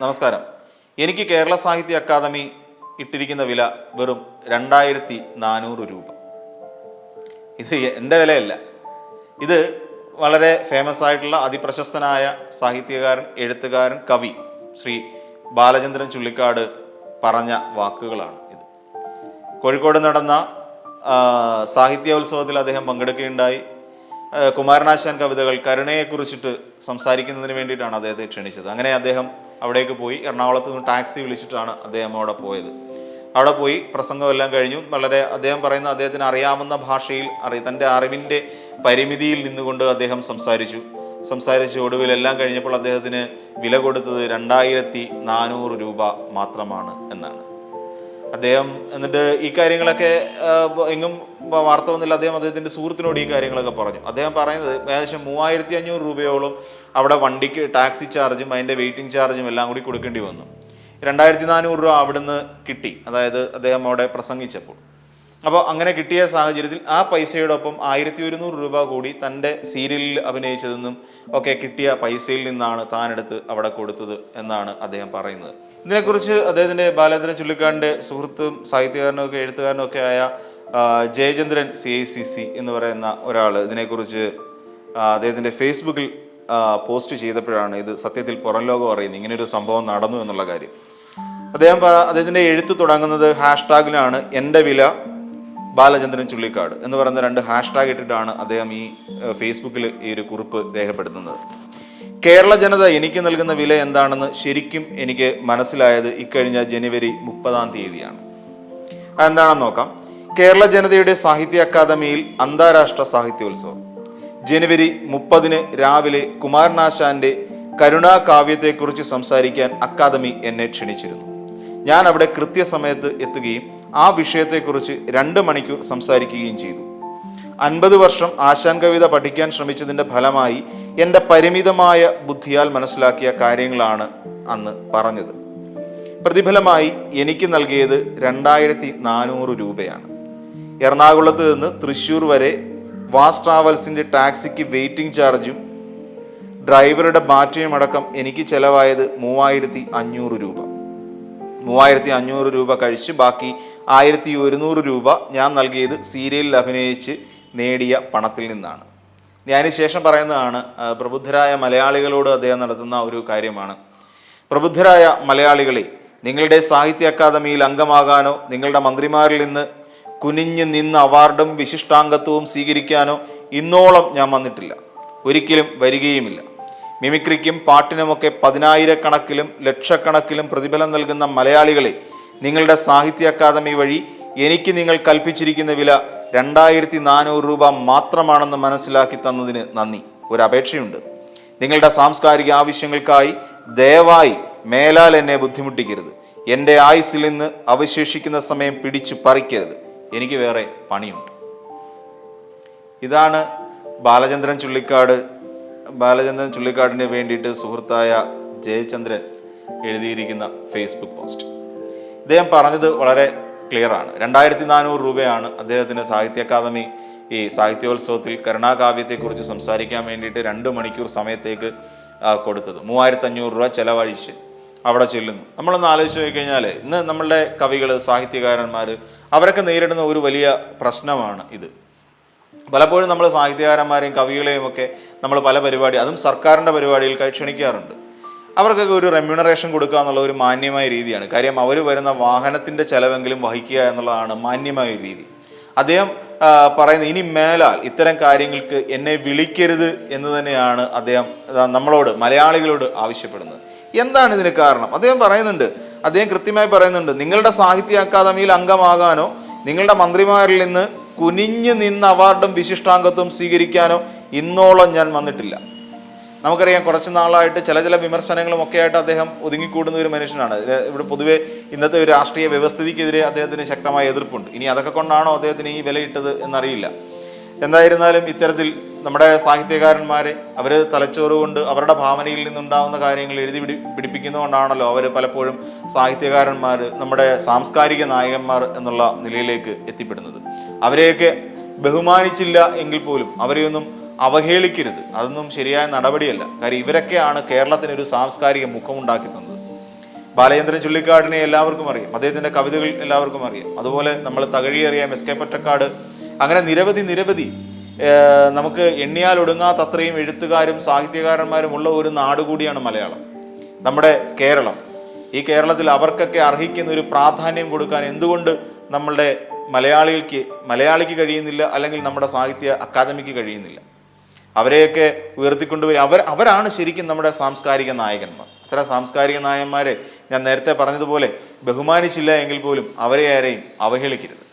നമസ്കാരം. എനിക്ക് കേരള സാഹിത്യ അക്കാദമി ഇട്ടിരിക്കുന്ന വില വെറും രണ്ടായിരത്തി നാനൂറ് രൂപ. ഇത് എന്റെ വിലയല്ല. ഇത് വളരെ ഫേമസ് ആയിട്ടുള്ള അതിപ്രശസ്തനായ സാഹിത്യകാരൻ എഴുത്തുകാരൻ കവി ശ്രീ ബാലചന്ദ്രൻ ചുള്ളിക്കാട് പറഞ്ഞ വാക്കുകളാണ് ഇത്. കോഴിക്കോട് നടന്ന സാഹിത്യോത്സവത്തിൽ അദ്ദേഹം പങ്കെടുക്കുകയുണ്ടായി. കുമാരനാശാൻ കവിതകൾ കരുണയെക്കുറിച്ചിട്ട് സംസാരിക്കുന്നതിന് വേണ്ടിയിട്ടാണ് അദ്ദേഹത്തെ ക്ഷണിച്ചത്. അങ്ങനെ അദ്ദേഹം അവിടേക്ക് പോയി. എറണാകുളത്ത് നിന്ന് ടാക്സി വിളിച്ചിട്ടാണ് അദ്ദേഹം അവിടെ പോയത്. അവിടെ പോയി പ്രസംഗമെല്ലാം കഴിഞ്ഞു. വളരെ അദ്ദേഹം പറയുന്ന അദ്ദേഹത്തിന് അറിയാവുന്ന ഭാഷയിൽ അറി തന്റെ അറിവിന്റെ പരിമിതിയിൽ നിന്നുകൊണ്ട് അദ്ദേഹം സംസാരിച്ചു. സംസാരിച്ച് ഒടുവിൽ എല്ലാം കഴിഞ്ഞപ്പോൾ അദ്ദേഹത്തിന് വില കൊടുത്തത് രണ്ടായിരത്തി നാനൂറ് രൂപ മാത്രമാണ് എന്നാണ്. അദ്ദേഹം എന്നിട്ട് ഈ കാര്യങ്ങളൊക്കെ എങ്ങും വാർത്ത വന്നില്ല. അദ്ദേഹം അദ്ദേഹത്തിന്റെ സുഹൃത്തിനോട് ഈ കാര്യങ്ങളൊക്കെ പറഞ്ഞു. അദ്ദേഹം പറയുന്നത് ഏകദേശം മൂവായിരത്തി അഞ്ഞൂറ് രൂപയോളം അവിടെ വണ്ടിക്ക് ടാക്സി ചാർജും അതിന്റെ വെയിറ്റിംഗ് ചാർജും എല്ലാം കൂടി കൊടുക്കേണ്ടി വന്നു. രണ്ടായിരത്തി നാനൂറ് രൂപ അവിടുന്ന് കിട്ടി. അതായത് അദ്ദേഹം അവിടെ പ്രസംഗിച്ചപ്പോൾ. അപ്പോൾ അങ്ങനെ കിട്ടിയ സാഹചര്യത്തിൽ ആ പൈസയോടൊപ്പം ആയിരത്തി ഒരുന്നൂറ് രൂപ കൂടി തന്റെ സീരിയലിൽ അഭിനയിച്ചതെന്നും ഒക്കെ കിട്ടിയ പൈസയിൽ നിന്നാണ് താനെടുത്ത് അവിടെ കൊടുത്തത് എന്നാണ് അദ്ദേഹം പറയുന്നത്. ഇതിനെക്കുറിച്ച് അദ്ദേഹത്തിന്റെ ബാലേന്ദ്രൻ ചുള്ളിക്കാടിന്റെ സുഹൃത്തും സാഹിത്യകാരനും ഒക്കെ എഴുത്തുകാരനും ഒക്കെ ആയ Jayachandran C I C C എന്ന് പറയുന്ന ഒരാൾ ഇതിനെക്കുറിച്ച് അദ്ദേഹത്തിന്റെ ഫേസ്ബുക്കിൽ പോസ്റ്റ് ചെയ്തപ്പോഴാണ് ഇത് സത്യത്തിൽ പുറം ലോകം അറിയുന്നത്. ഇങ്ങനൊരു സംഭവം നടന്നു എന്നുള്ള കാര്യം. അദ്ദേഹം അദ്ദേഹത്തിന്റെ എഴുത്ത് തുടങ്ങുന്നത് ഹാഷ്ടാഗിലാണ് എന്റെ വില ബാലചന്ദ്രൻ ചുള്ളിക്കാട് എന്ന് പറയുന്ന രണ്ട് ഹാഷ്ടാഗ് ഇട്ടിട്ടാണ് അദ്ദേഹം ഈ ഫേസ്ബുക്കിൽ ഈ ഒരു കുറിപ്പ് രേഖപ്പെടുത്തുന്നത്. കേരള ജനത എനിക്ക് നൽകുന്ന വില എന്താണെന്ന് ശരിക്കും എനിക്ക് മനസ്സിലായത് ഇക്കഴിഞ്ഞ ജനുവരി മുപ്പതാം തീയതിയാണ്. അതെന്താണെന്ന് നോക്കാം. കേരള ജനതയുടെ സാഹിത്യ അക്കാദമിയിൽ അന്താരാഷ്ട്ര സാഹിത്യോത്സവം. ജനുവരി മുപ്പതിന് രാവിലെ കുമാരനാശാന്റെ കരുണാകാവ്യത്തെക്കുറിച്ച് സംസാരിക്കാൻ അക്കാദമി എന്നെ ക്ഷണിച്ചിരുന്നു. ഞാൻ അവിടെ കൃത്യസമയത്ത് എത്തുകയും ആ വിഷയത്തെക്കുറിച്ച് രണ്ട് മണിക്കൂർ സംസാരിക്കുകയും ചെയ്തു. അൻപത് വർഷം ആശാൻ കവിത പഠിക്കാൻ ശ്രമിച്ചതിന്റെ ഫലമായി എന്റെ പരിമിതമായ ബുദ്ധിയാൽ മനസ്സിലാക്കിയ കാര്യങ്ങളാണ് അന്ന് പറഞ്ഞത്. പ്രതിഫലമായി എനിക്ക് നൽകിയത് രണ്ടായിരത്തി നാനൂറ് രൂപയാണ്. എറണാകുളത്ത് നിന്ന് തൃശ്ശൂർ വരെ വാസ് ട്രാവൽസിന്റെ ടാക്സിക്ക് വെയിറ്റിംഗ് ചാർജും ഡ്രൈവറുടെ ബാറ്ററിയും അടക്കം എനിക്ക് ചെലവായത് മൂവായിരത്തി അഞ്ഞൂറ് രൂപ. മൂവായിരത്തി അഞ്ഞൂറ് രൂപ കഴിച്ച് ബാക്കി ആയിരത്തി ഒരുന്നൂറ് രൂപ ഞാൻ നൽകിയത് സീരിയലിൽ അഭിനയിച്ച് നേടിയ പണത്തിൽ നിന്നാണ്. അതിനുശേഷം പറയുന്നതാണ് പ്രബുദ്ധരായ മലയാളികളോട് അദ്ദേഹം നടത്തുന്ന ഒരു കാര്യമാണ്. പ്രബുദ്ധരായ മലയാളികളെ നിങ്ങളുടെ സാഹിത്യ അക്കാദമിയിൽ അംഗമാകാനോ നിങ്ങളുടെ മന്ത്രിമാരിൽ നിന്ന് കുനിഞ്ഞു നിന്ന് അവാർഡും വിശിഷ്ടാംഗത്വവും സ്വീകരിക്കാനോ ഇന്നോളം ഞാൻ വന്നിട്ടില്ല. ഒരിക്കലും വരികയുമില്ല. മിമിക്രിക്കും പാട്ടിനുമൊക്കെ പതിനായിരക്കണക്കിലും ലക്ഷക്കണക്കിലും പ്രതിഫലം നൽകുന്ന മലയാളികളെ നിങ്ങളുടെ സാഹിത്യ അക്കാദമി വഴി എനിക്ക് നിങ്ങൾ കൽപ്പിച്ചിരിക്കുന്ന വില രണ്ടായിരത്തി നാനൂറ് രൂപ മാത്രമാണെന്ന് മനസ്സിലാക്കി തന്നതിന് നന്ദി. ഒരു അപേക്ഷയുണ്ട്. നിങ്ങളുടെ സാംസ്കാരിക ആവശ്യങ്ങൾക്കായി ദയവായി മേലാൽ എന്നെ ബുദ്ധിമുട്ടിക്കരുത്. എന്റെ ആയുസ്സിൽ നിന്ന് അവശേഷിക്കുന്ന സമയം പിടിച്ചു പറിക്കരുത്. എനിക്ക് വേറെ പണിയുണ്ട്. ഇതാണ് ബാലചന്ദ്രൻ ചുള്ളിക്കാട് ബാലചന്ദ്രൻ ചുള്ളിക്കാടിന് വേണ്ടിയിട്ട് സുഹൃത്തായ ജയചന്ദ്രൻ എഴുതിയിരിക്കുന്ന ഫേസ്ബുക്ക് പോസ്റ്റ് ഇദ്ദേഹം പറഞ്ഞത് വളരെ ക്ലിയർ ആണ്. രണ്ടായിരത്തി നാനൂറ് രൂപയാണ് അദ്ദേഹത്തിന് സാഹിത്യ അക്കാദമി ഈ സാഹിത്യോത്സവത്തിൽ കരുണാകാവ്യത്തെക്കുറിച്ച് സംസാരിക്കാൻ വേണ്ടിയിട്ട് രണ്ട് മണിക്കൂർ സമയത്തേക്ക് കൊടുത്തത്. മൂവായിരത്തി അഞ്ഞൂറ് രൂപ ചെലവഴിച്ച് അവിടെ ചെല്ലുന്നു. നമ്മളൊന്ന് ആലോചിച്ച് നോക്കിക്കഴിഞ്ഞാൽ ഇന്ന് നമ്മളുടെ കവികൾ സാഹിത്യകാരന്മാർ അവരൊക്കെ നേരിടുന്ന ഒരു വലിയ പ്രശ്നമാണ് ഇത്. പലപ്പോഴും നമ്മൾ സാഹിത്യകാരന്മാരെയും കവികളെയും ഒക്കെ നമ്മൾ പല പരിപാടി അതും സർക്കാരിന്റെ പരിപാടിയിൽ ക്ഷണിക്കാറുണ്ട്. അവർക്കൊക്കെ ഒരു റെമ്യൂണറേഷൻ കൊടുക്കുക എന്നുള്ള ഒരു മാന്യമായ രീതിയാണ്. കാര്യം അവർ വരുന്ന വാഹനത്തിന്റെ ചെലവെങ്കിലും വഹിക്കുക എന്നുള്ളതാണ് മാന്യമായ രീതി. അദ്ദേഹം പറയുന്നത് ഇനി മേലാൽ ഇത്തരം കാര്യങ്ങൾക്ക് എന്നെ വിളിക്കരുത് എന്ന് തന്നെയാണ് അദ്ദേഹം നമ്മളോട് മലയാളികളോട് ആവശ്യപ്പെടുന്നത്. എന്താണ് ഇതിന് കാരണം? അദ്ദേഹം പറയുന്നുണ്ട് അദ്ദേഹം കൃത്യമായി പറയുന്നുണ്ട് നിങ്ങളുടെ സാഹിത്യ അക്കാദമിയിൽ അംഗമാകാനോ നിങ്ങളുടെ മന്ത്രിമാരിൽ നിന്ന് കുനിഞ്ഞു നിന്ന് അവാർഡും വിശിഷ്ടാംഗത്വം സ്വീകരിക്കാനോ ഇന്നോളം ഞാൻ വന്നിട്ടില്ല. നമുക്കറിയാം കുറച്ച് നാളായിട്ട് ചില ചില വിമർശനങ്ങളും ഒക്കെ ആയിട്ട് അദ്ദേഹം ഒതുങ്ങിക്കൂടുന്ന ഒരു മനുഷ്യനാണ്. ഇവിടെ പൊതുവേ ഇന്നത്തെ ഒരു രാഷ്ട്രീയ വ്യവസ്ഥിതിക്കെതിരെ അദ്ദേഹത്തിന് ശക്തമായ എതിർപ്പുണ്ട്. ഇനി അതൊക്കെ കൊണ്ടാണോ അദ്ദേഹത്തിന് ഈ വിലയിട്ടത് എന്നറിയില്ല. എന്തായിരുന്നാലും ഇത്തരത്തിൽ നമ്മുടെ സാഹിത്യകാരന്മാരെ അവർ തലച്ചോറ് കൊണ്ട് അവരുടെ ഭാവനയിൽ നിന്നുണ്ടാവുന്ന കാര്യങ്ങൾ എഴുതി പിടി പിടിപ്പിക്കുന്നതുകൊണ്ടാണല്ലോ അവർ പലപ്പോഴും സാഹിത്യകാരന്മാർ നമ്മുടെ സാംസ്കാരിക നായകന്മാർ എന്നുള്ള നിലയിലേക്ക് എത്തിപ്പെടുന്നത്. അവരെയൊക്കെ ബഹുമാനിച്ചില്ല എങ്കിൽ പോലും അവരെയൊന്നും അവഹേളിക്കരുത്. അതൊന്നും ശരിയായ നടപടിയല്ല. കാര്യം ഇവരൊക്കെയാണ് കേരളത്തിന് ഒരു സാംസ്കാരിക മുഖമുണ്ടാക്കി തന്നത്. ബാലചന്ദ്രൻ ചുള്ളിക്കാടിനെ എല്ലാവർക്കും അറിയാം. അദ്ദേഹത്തിന്റെ കവിതകൾ എല്ലാവർക്കും അറിയാം. അതുപോലെ നമ്മൾ തകഴി അറിയാം എസ് കെ പൊറ്റക്കാട് അങ്ങനെ നിരവധി നിരവധി നമുക്ക് എണ്ണിയാൽ ഒടുങ്ങാത്തത്രയും എഴുത്തുകാരും സാഹിത്യകാരന്മാരും ഉള്ള ഒരു നാട് കൂടിയാണ് മലയാളം. നമ്മുടെ കേരളം. ഈ കേരളത്തിൽ അവർക്കൊക്കെ അർഹിക്കുന്ന ഒരു പ്രാധാന്യം കൊടുക്കാൻ എന്തുകൊണ്ട് നമ്മളുടെ മലയാളികൾക്ക് മലയാളിക്ക് കഴിയുന്നില്ല അല്ലെങ്കിൽ നമ്മുടെ സാഹിത്യ അക്കാദമിക്ക് കഴിയുന്നില്ല. അവരെയൊക്കെ ഉയർത്തിക്കൊണ്ടുവരും അവർ അവരാണ് ശരിക്കും നമ്മുടെ സാംസ്കാരിക നായകന്മാർ. അത്ര സാംസ്കാരിക നായന്മാരെ ഞാൻ നേരത്തെ പറഞ്ഞതുപോലെ ബഹുമാനിച്ചില്ല എങ്കിൽ പോലും അവരെ ആരെയും അവഹേളിക്കരുത്.